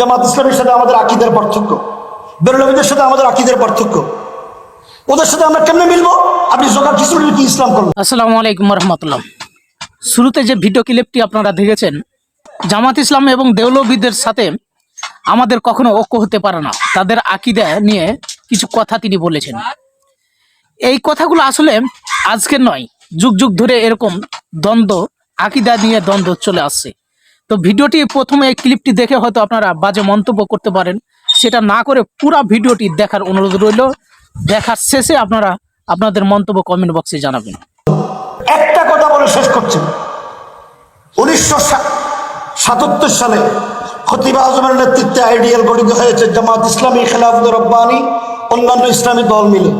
জামাত ইসলামের সাথে আমাদের আকিদের পার্থক্য বেরলবীদের সাথে আমাদের আকিদের পার্থক্য। ওদের সাথে আমরা কেমনে মিলবো? আপনি জোগাড় খিচুড়ি কি ইসলাম করলেন? আসসালামু আলাইকুম রহমতুল্লাহ শুরুতে যে ভিডিও ক্লিপটি আপনারা দেখেছেন, জামাত ইসলাম এবং দেউলবিদের সাথে আমাদের কখনো ঐক্য হতে পারে না। তাদের আকিদা নিয়ে কিছু কথা তিনি বলেছেন। এই কথাগুলো আসলে আজকে নয়, যুগ যুগ ধরে এরকম দ্বন্দ্ব, আকিদা নিয়ে দ্বন্দ্ব চলে আসছে। তো ভিডিওটি প্রথমে এই ক্লিপটি দেখে হয়তো আপনারা বাজে মন্তব্য করতে পারেন। সেটা না করে পুরো ভিডিওটি দেখার অনুরোধ রইল। দেখার শেষে আপনারা আপনাদের মন্তব্য কমেন্ট বক্সে জানাবেন। একটা কথা বলে শেষ করছেন উনিশশো সাতাত্তর সালে খতিবা আজমের নেতৃত্বে আইডিয়াল গঠিত হয়েছে জামাত ইসলামী খেলাফত রব্বানি, অন্যান্য ইসলামী দল মিলে।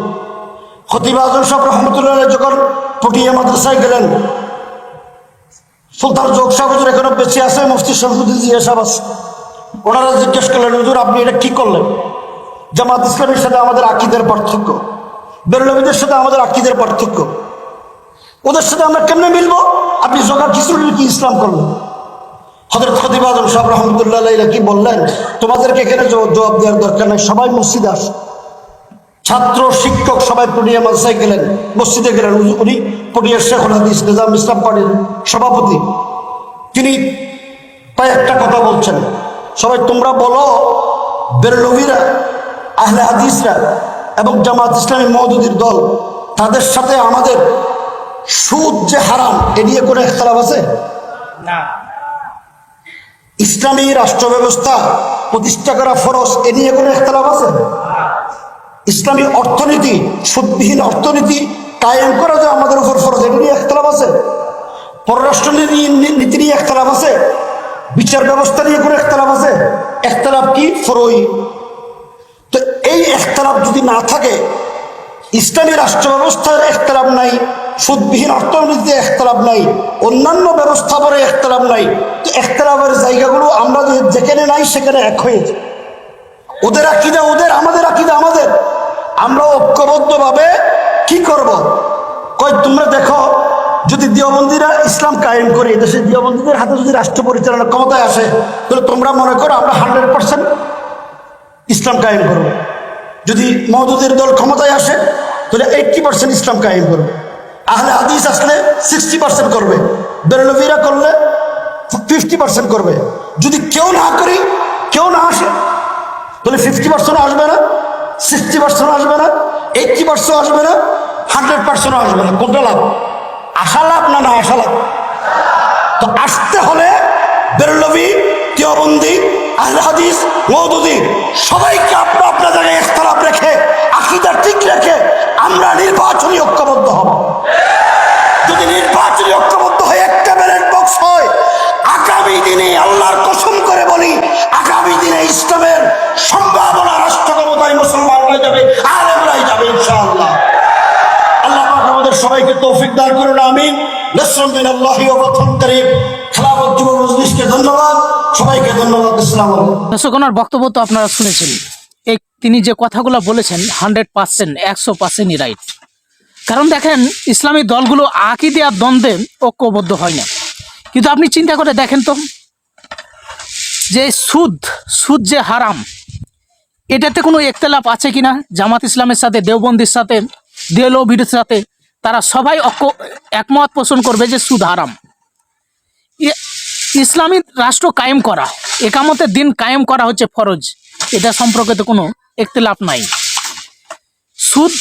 খতিবা আজম সাহেব রহমতুল্লাহ যখন পটিয়া মাদ্রাসায় গেলেন সুলতান যোগ সাহেব হুজুর এখনও আছে, মুফতি শরফুদ্দিন জিয়া সাহেব আছে। ওনারা জিজ্ঞেস করলেন, হুজুর, আপনি এটা কি করলেন? জামাত ইসলামের সাথে আমাদের আকিদের পার্থক্য, বেরলবীদের সাথে আমাদের আকিদের পার্থক্য। ওদের সাথে আমরা কেমনে মিলবো? আপনি জোগাড় খিচুড়ি কি ইসলাম করলেন? হজরত খতিব আজম সাহেব রহমতুল্লাহ কি বললেন, তোমাদেরকে এখানে জব- জবাব দেওয়ার দরকার নেই, সবাই মসজিদে আস। ছাত্র, শিক্ষক সবাই পটিয়া মাদ্রাসায় গেলেন, মসজিদে গেলেন। উনি পটিয়ার শেখুল হাদিস নিজাম ইসলাম পার্টির সভাপতি। তিনি প্রায় একটা কথা বলছেন সবাই তোমরা বলো বেরলভিরা আহলে হাদিসরা এবং জামাত ইসলামী মৌদুদির দল তাদের সাথে আমাদের সুদ যে হারাম এ নিয়ে কোনো একতলাপ আছে? ইসলামী রাষ্ট্র ব্যবস্থা প্রতিষ্ঠা করা ফরজ এ নিয়ে কোনো একতলাপ আছে? ইসলামী অর্থনীতি সুদবিহীন অর্থনীতি কায়েম করা যে আমাদের উপর ফরজ নিয়ে একতলাপ আছে। পররাষ্ট্র নীতি- নিয়ে একতলাপ আছে। বিচার ব্যবস্থা নিয়ে কোনো একতলাপ আছে। একতলাপ কি? ফরই। তো এই একতলাপ যদি না থাকে, ইসলামী রাষ্ট্র ব্যবস্থার একতলাপ নাই, সুদবিহীন অর্থনীতিতে একতলাপ নাই, অন্যান্য ব্যবস্থাপনে একতলাপ নাই, তো একতলাপের জায়গাগুলো আমরা যে- যেখানে নাই সেখানে এক হয়েছে ওদের আকিদা ওদের, আমাদের আকিদা আমাদের। আমরা ঐক্যবদ্ধভাবে কি করব? কই তোমরা দেখো, যদি দিয়বন্দিরা ইসলাম কায়েম করে এদেশে দিয়বন্দীদের হাতে যদি রাষ্ট্র পরিচালনা ক্ষমতায় আসে, তাহলে তোমরা মনে করো আমরা হান্ড্রেড পার্সেন্ট ইসলাম কায়েম করব। যদি মহদুদের দল ক্ষমতায় আসে, তাহলে এইটটি পার্সেন্ট ইসলাম কায়েম করবে। আহলে হাদিস আসলে সিক্সটি পার্সেন্ট করবে। বেরলভিরা করলে ফিফটি পার্সেন্ট করবে। যদি কেউ না করি, কেউ না আসে, তাহলে ফিফটি পার্সেন্ট আসবে না সিক্সটি পার্সেন্ট আসবে না এইটটি পার্সেন্ট আসবে না হান্ড্রেড পার্সেন্ট আসবে না। কোনটা লাভ? আশা লাভ না না আশা লাভ? তো আসতে হলে বেরলবি দেওবন্দি আহলে হাদিস মৌদুদি সবাইকে আপনার আপনার জায়গায় একতলাপ রেখে, আকিদার ঠিক রেখে আমরা নির্বাচনী ঐক্যবদ্ধ হব। যদি নির্বাচনী ঐক্যবদ্ধ হয়ে একটা ব্যালেট বক্স হয়, আগামী দিনে আল্লাহর কসম করে বলি, আগামী দিনে ইসলামের সম্ভাবনা রাষ্ট্র ক্ষমতায় মুসলমানরা তিনি যে কথাগুলো বলেছেন হান্ড্রেড পার্সেন্ট একশো পার্সেন্টই রাইট কারণ দেখেন, ইসলামী দলগুলো আকিদে আর দ্বন্দ্বে ঐক্যবদ্ধ হয় না। কিন্তু আপনি চিন্তা করে দেখেন তো, যে সুদ সুদ যে হারাম, এটাতে কোনো একতলাপ আছে কিনা? জামাত ইসলামের সাথে, দেওবন্দির সাথে দেলবির সাথে তারা সবাই একমত পোষণ করবে যে সুদ হারাম। ইসলামী রাষ্ট্র কায়েম করা, একামতের দিন কায়েম করা হচ্ছে ফরজ। এটা সম্পর্কে তো কোনো একতলাপ নাই। সুদ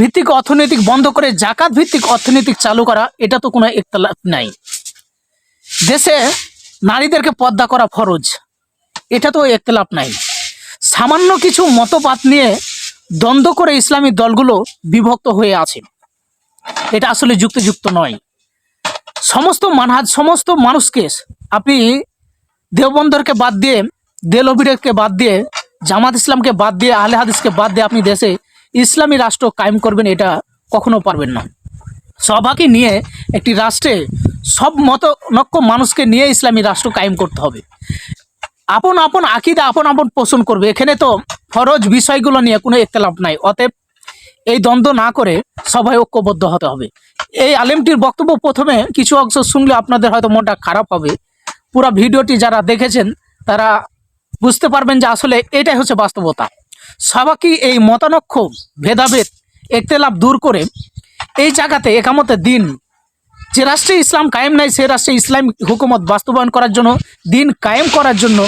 ভিত্তিক অর্থনৈতিক বন্ধ করে জাকাত ভিত্তিক অর্থনৈতিক চালু করা, এটা তো কোনো একতলাপ নাই। দেশে নারীদেরকে পদ্মা করা ফরজ, এটা তো একতলাপ নাই। সামান্য কিছু মতপাত নিয়ে দ্বন্দ্ব করে ইসলামী দলগুলো বিভক্ত হয়ে আছে। এটা আসলে যুক্তিযুক্ত নয়। সমস্ত মানহাজ, সমস্ত মানুষকে আপনি দেওবন্দরকে বাদ দিয়ে দেলবিরকে বাদ দিয়ে, জামাত ইসলামকে বাদ দিয়ে, আহলে হাদিসকে বাদ দিয়ে আপনি দেশে ইসলামী রাষ্ট্র কায়েম করবেন, এটা কখনো পারবেন না। সবাকে নিয়ে একটি রাষ্ট্রে সব মতনক্য মানুষকে নিয়ে ইসলামী রাষ্ট্র কায়েম করতে হবে। আপন আপন আকিদা, আপন আপন পোষণ করবে। এখানে তো ফরজ বিষয়গুলো নিয়ে কোনো একতলাপ নাই। অতএব এই দ্বন্দ্ব না করে সবাই ঐক্যবদ্ধ হতে হবে। এই আলেমটির বক্তব্য প্রথমে কিছু অংশ শুনলে আপনাদের হয়তো মনটা খারাপ হবে। পুরো ভিডিওটি যারা দেখেছেন, তারা বুঝতে পারবেন যে আসলে এটাই হচ্ছে বাস্তবতা। সবাইকে এই মতানক্ষ, ভেদাভেদ একতেলাভ দূর করে এই জায়গাতে একামতে দিন, যে রাষ্ট্রে ইসলাম কায়েম নাই, সে রাষ্ট্রে ইসলাম হুকুমত বাস্তবায়ন করার জন্য, দিন কায়েম করার জন্য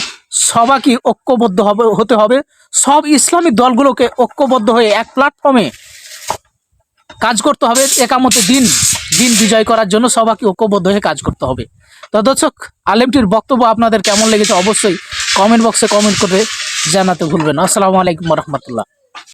সবাইকে ঐক্যবদ্ধ হবে, হতে হবে। সব ইসলামী দলগুলোকে ঐক্যবদ্ধ হয়ে এক প্ল্যাটফর্মে কাজ করতে হবে। একামতে দিন দিন বিজয় করার জন্য সবাইকে ঐক্যবদ্ধ হয়ে কাজ করতে হবে। তো দর্শক, আলেমটির বক্তব্য আপনাদের কেমন লেগেছে অবশ্যই কমেন্ট বক্সে কমেন্ট করে জানাতে ভুলবেন আসসালামু আলাইকুম রহমতুল্লাহ।